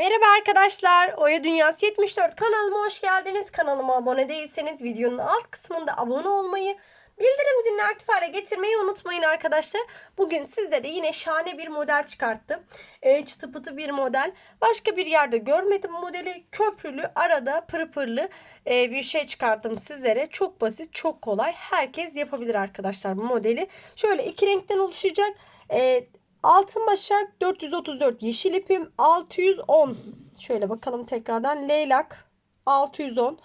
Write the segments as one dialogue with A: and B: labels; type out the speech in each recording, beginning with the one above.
A: Merhaba arkadaşlar, Oya Dünyası 74 kanalıma hoş geldiniz. Kanalıma abone değilseniz videonun alt kısmında abone olmayı, bildirim zilini aktif hale getirmeyi unutmayın arkadaşlar. Bugün sizlere yine şahane bir model çıkarttım. E, çıtı pıtı bir model. Başka bir yerde görmedim modeli. Köprülü, arada pırpırlı e, bir şey çıkarttım sizlere. Çok basit, çok kolay. Herkes yapabilir arkadaşlar bu modeli. Şöyle iki renkten oluşacak. E, Altın başak 434. Yeşil ipim 610. Şöyle bakalım tekrardan. Leylak 610.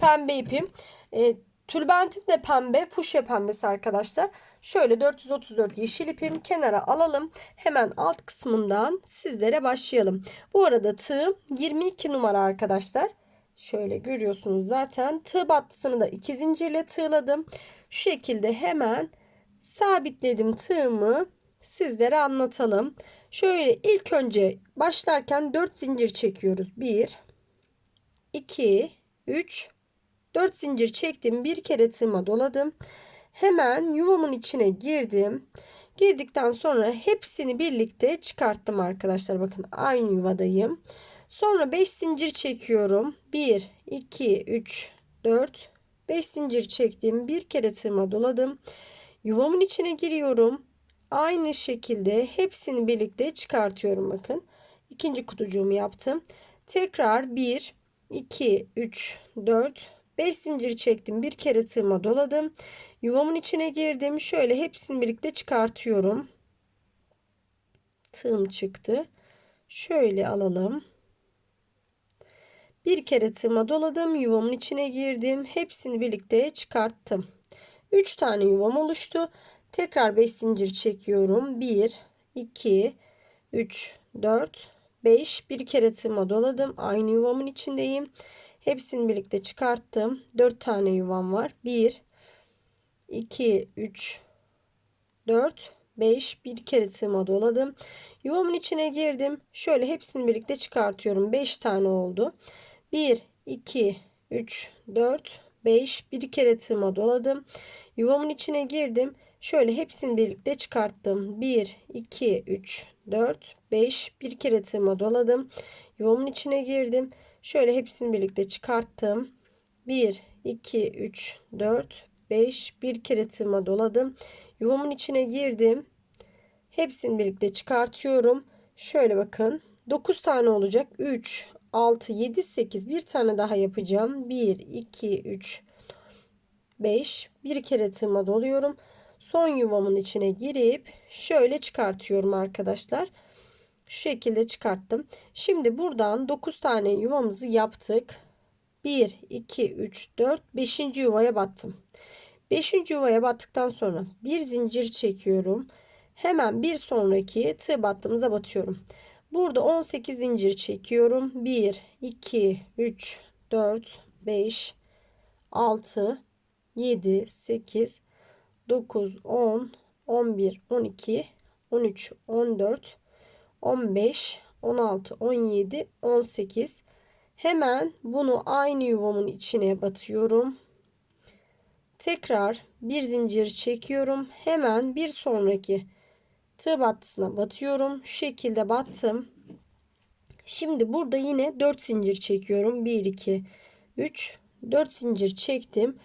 A: Pembe ipim. E, tülbentim de pembe. Fuşya pembesi arkadaşlar. Şöyle 434 yeşil ipim kenara alalım. Hemen alt kısmından sizlere başlayalım. Bu arada tığım 22 numara arkadaşlar. Şöyle görüyorsunuz zaten. Tığ battısını da iki zincirle tığladım. Şu şekilde hemen sabitledim tığımı sizlere anlatalım. Şöyle ilk önce başlarken 4 zincir çekiyoruz. 1 2 3 4 zincir çektim. Bir kere tığıma doladım. Hemen yuvamın içine girdim. Girdikten sonra hepsini birlikte çıkarttım arkadaşlar. Bakın aynı yuvadayım. Sonra 5 zincir çekiyorum. 1 2 3 4 5 zincir çektim. Bir kere tığıma doladım. Yuvamın içine giriyorum. Aynı şekilde hepsini birlikte çıkartıyorum bakın. ikinci kutucuğumu yaptım. Tekrar 1, 2, 3, 4, 5 zincir çektim. Bir kere tığıma doladım. Yuvamın içine girdim. Şöyle hepsini birlikte çıkartıyorum. Tığım çıktı. Şöyle alalım. Bir kere tığıma doladım. Yuvamın içine girdim. Hepsini birlikte çıkarttım. 3 tane yuvam oluştu. Tekrar 5 zincir çekiyorum. 1, 2, 3, 4, 5. Bir kere tığıma doladım. Aynı yuvamın içindeyim. Hepsini birlikte çıkarttım. 4 tane yuvam var. 1, 2, 3, 4, 5. Bir kere tığıma doladım. Yuvamın içine girdim. Şöyle hepsini birlikte çıkartıyorum. 5 tane oldu. 1, 2, 3, 4, 5. Bir kere tığıma doladım. Yuvamın içine girdim. Şöyle hepsini birlikte çıkarttım. 1, 2, 3, 4, 5. Bir kere tığıma doladım. Yuvamın içine girdim. Şöyle hepsini birlikte çıkarttım. 1, 2, 3, 4, 5. Bir kere tığıma doladım. Yuvamın içine girdim. Hepsini birlikte çıkartıyorum. Şöyle bakın. 9 tane olacak. 3, 6, 7, 8. Bir tane daha yapacağım. 1, 2, 3, 5. Bir kere tığıma doluyorum son yuvamın içine girip şöyle çıkartıyorum arkadaşlar. Şu şekilde çıkarttım. Şimdi buradan 9 tane yuvamızı yaptık. 1, 2, 3, 4, 5. yuvaya battım. 5. yuvaya battıktan sonra bir zincir çekiyorum. Hemen bir sonraki tığ battığımıza batıyorum. Burada 18 zincir çekiyorum. 1, 2, 3, 4, 5, 6, 7, 8, 9, 10, 11, 12, 13, 14, 15, 16, 17, 18. Hemen bunu aynı yuvamın içine batıyorum. Tekrar bir zincir çekiyorum. Hemen bir sonraki tığ battısına batıyorum. Şu şekilde battım. Şimdi burada yine 4 zincir çekiyorum. 1 2 3 4 zincir çektim.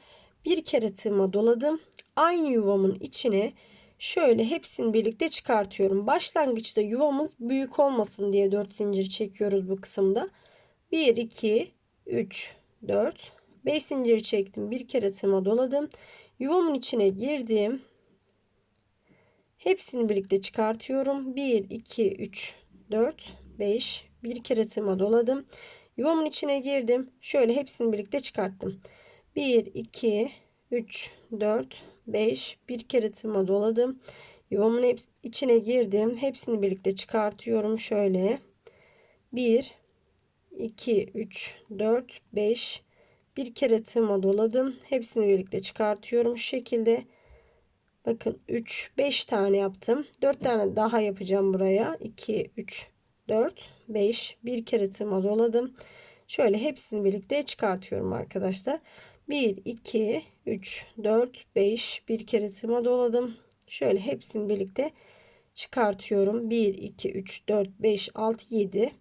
A: Bir kere tığıma doladım aynı yuvamın içine şöyle hepsini birlikte çıkartıyorum. Başlangıçta yuvamız büyük olmasın diye 4 zincir çekiyoruz bu kısımda. 1 2 3 4 5 zincir çektim. Bir kere tığıma doladım. Yuvamın içine girdim. Hepsini birlikte çıkartıyorum. 1 2 3 4 5 bir kere tığıma doladım. Yuvamın içine girdim. Şöyle hepsini birlikte çıkarttım. 1 2 3 4 5 bir kere tığıma doladım yuvamın içine girdim hepsini birlikte çıkartıyorum şöyle 1 2 3 4 5 bir kere tığıma doladım hepsini birlikte çıkartıyorum şu şekilde bakın 3 5 tane yaptım 4 tane daha yapacağım buraya 2 3 4 5 bir kere tığıma doladım şöyle hepsini birlikte çıkartıyorum arkadaşlar 1, 2, 3, 4, 5 bir kere tığıma doladım. Şöyle hepsini birlikte çıkartıyorum. 1, 2, 3, 4, 5, 6, 7.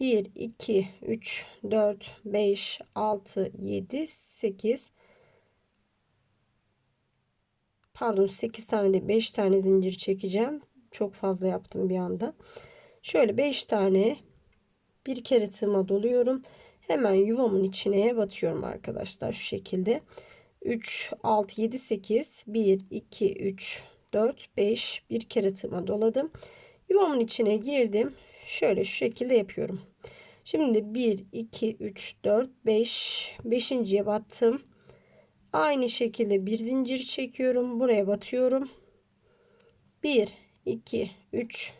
A: 1, 2, 3, 4, 5, 6, 7, 8. Pardon 8 tane de 5 tane zincir çekeceğim. Çok fazla yaptım bir anda. Şöyle 5 tane bir kere tığıma doluyorum. Hemen yuvamın içine batıyorum arkadaşlar şu şekilde. 3, 6, 7, 8, 1, 2, 3, 4, 5 bir kere tığıma doladım. Yuvamın içine girdim. Şöyle şu şekilde yapıyorum. Şimdi 1, 2, 3, 4, 5, 5.ye battım. Aynı şekilde bir zincir çekiyorum. Buraya batıyorum. 1, 2, 3,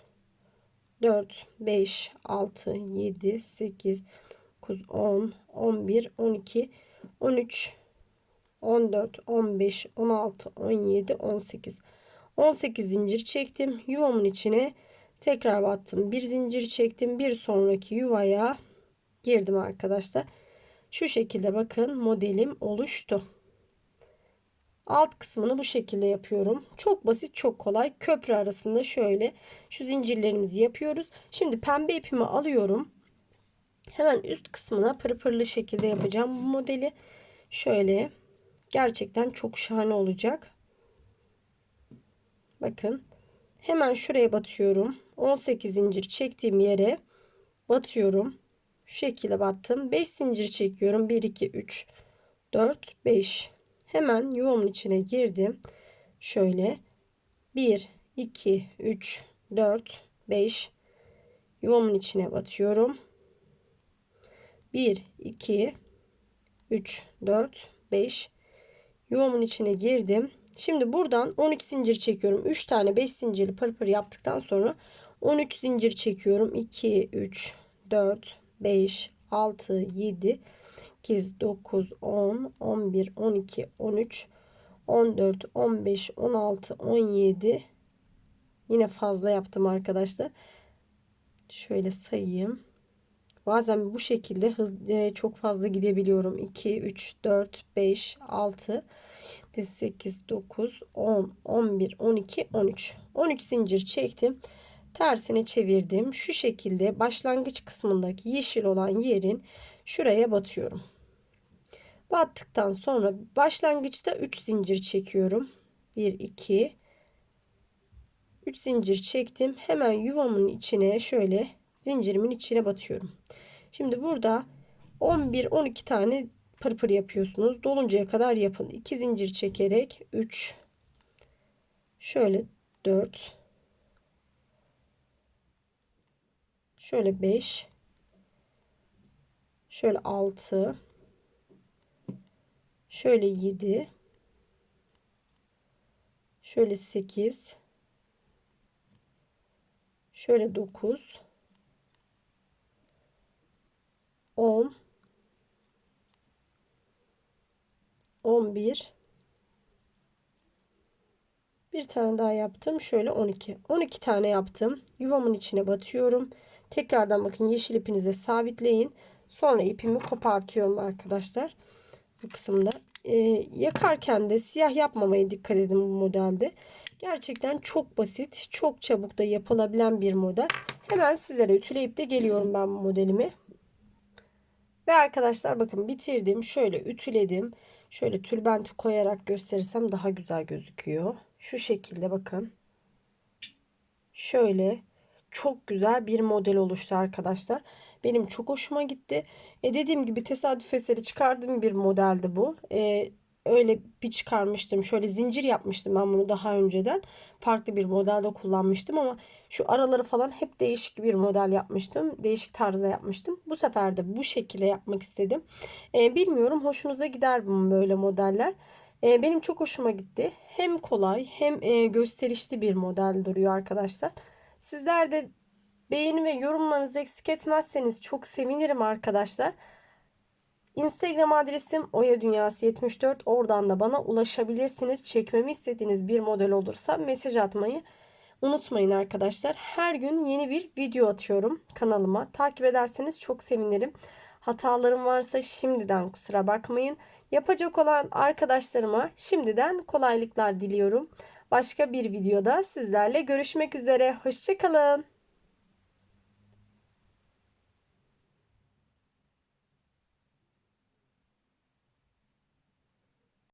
A: 4, 5, 6, 7, 8, 9. 9, 10, 11, 12, 13, 14, 15, 16, 17, 18. 18 zincir çektim. Yuvamın içine tekrar battım. Bir zincir çektim. Bir sonraki yuvaya girdim arkadaşlar. Şu şekilde bakın modelim oluştu. Alt kısmını bu şekilde yapıyorum. Çok basit çok kolay. Köprü arasında şöyle şu zincirlerimizi yapıyoruz. Şimdi pembe ipimi alıyorum. Hemen üst kısmına pırpırlı şekilde yapacağım. Bu modeli şöyle gerçekten çok şahane olacak. Bakın hemen şuraya batıyorum. 18 zincir çektiğim yere batıyorum. Şu şekilde battım. 5 zincir çekiyorum. 1, 2, 3, 4, 5. Hemen yuvamın içine girdim. Şöyle 1, 2, 3, 4, 5. Yuvamın içine batıyorum. 1, 2, 3, 4, 5 yuvamın içine girdim. Şimdi buradan 12 zincir çekiyorum. 3 tane 5 zincirli pırpır yaptıktan sonra 13 zincir çekiyorum. 2, 3, 4, 5, 6, 7, 8, 9, 10, 11, 12, 13, 14, 15, 16, 17. Yine fazla yaptım arkadaşlar. Şöyle sayayım. Bazen bu şekilde hız, e, çok fazla gidebiliyorum. 2, 3, 4, 5, 6, 8, 9, 10, 11, 12, 13. 13 zincir çektim. Tersine çevirdim. Şu şekilde başlangıç kısmındaki yeşil olan yerin şuraya batıyorum. Battıktan sonra başlangıçta 3 zincir çekiyorum. 1, 2, 3 zincir çektim. Hemen yuvamın içine şöyle zincirimin içine batıyorum. Şimdi burada 11-12 tane pırpır yapıyorsunuz. Doluncaya kadar yapın. 2 zincir çekerek 3 şöyle 4 şöyle 5 şöyle 6 şöyle 7 şöyle 8 şöyle 9 10 11 bir tane daha yaptım. Şöyle 12. 12 tane yaptım. Yuvamın içine batıyorum. Tekrardan bakın yeşil ipinize sabitleyin. Sonra ipimi kopartıyorum arkadaşlar. Bu kısımda. Ee, yakarken de siyah yapmamaya dikkat edin bu modelde. Gerçekten çok basit, çok çabuk da yapılabilen bir model. Hemen sizlere ütüleyip de geliyorum ben bu modelimi. Ve arkadaşlar bakın bitirdim. Şöyle ütüledim. Şöyle tülbenti koyarak gösterirsem daha güzel gözüküyor. Şu şekilde bakın. Şöyle çok güzel bir model oluştu arkadaşlar. Benim çok hoşuma gitti. E dediğim gibi tesadüf eseri çıkardığım bir modeldi bu. E, öyle bir çıkarmıştım. Şöyle zincir yapmıştım ben bunu daha önceden. Farklı bir modelde kullanmıştım ama şu araları falan hep değişik bir model yapmıştım. Değişik tarzda yapmıştım. Bu sefer de bu şekilde yapmak istedim. Ee, bilmiyorum hoşunuza gider mi böyle modeller? Ee, benim çok hoşuma gitti. Hem kolay hem e, gösterişli bir model duruyor arkadaşlar. Sizler de beğeni ve yorumlarınızı eksik etmezseniz çok sevinirim arkadaşlar. Instagram adresim oyadunyası74. Oradan da bana ulaşabilirsiniz. Çekmemi istediğiniz bir model olursa mesaj atmayı unutmayın arkadaşlar. Her gün yeni bir video atıyorum kanalıma. Takip ederseniz çok sevinirim. Hatalarım varsa şimdiden kusura bakmayın. Yapacak olan arkadaşlarıma şimdiden kolaylıklar diliyorum. Başka bir videoda sizlerle görüşmek üzere. Hoşçakalın.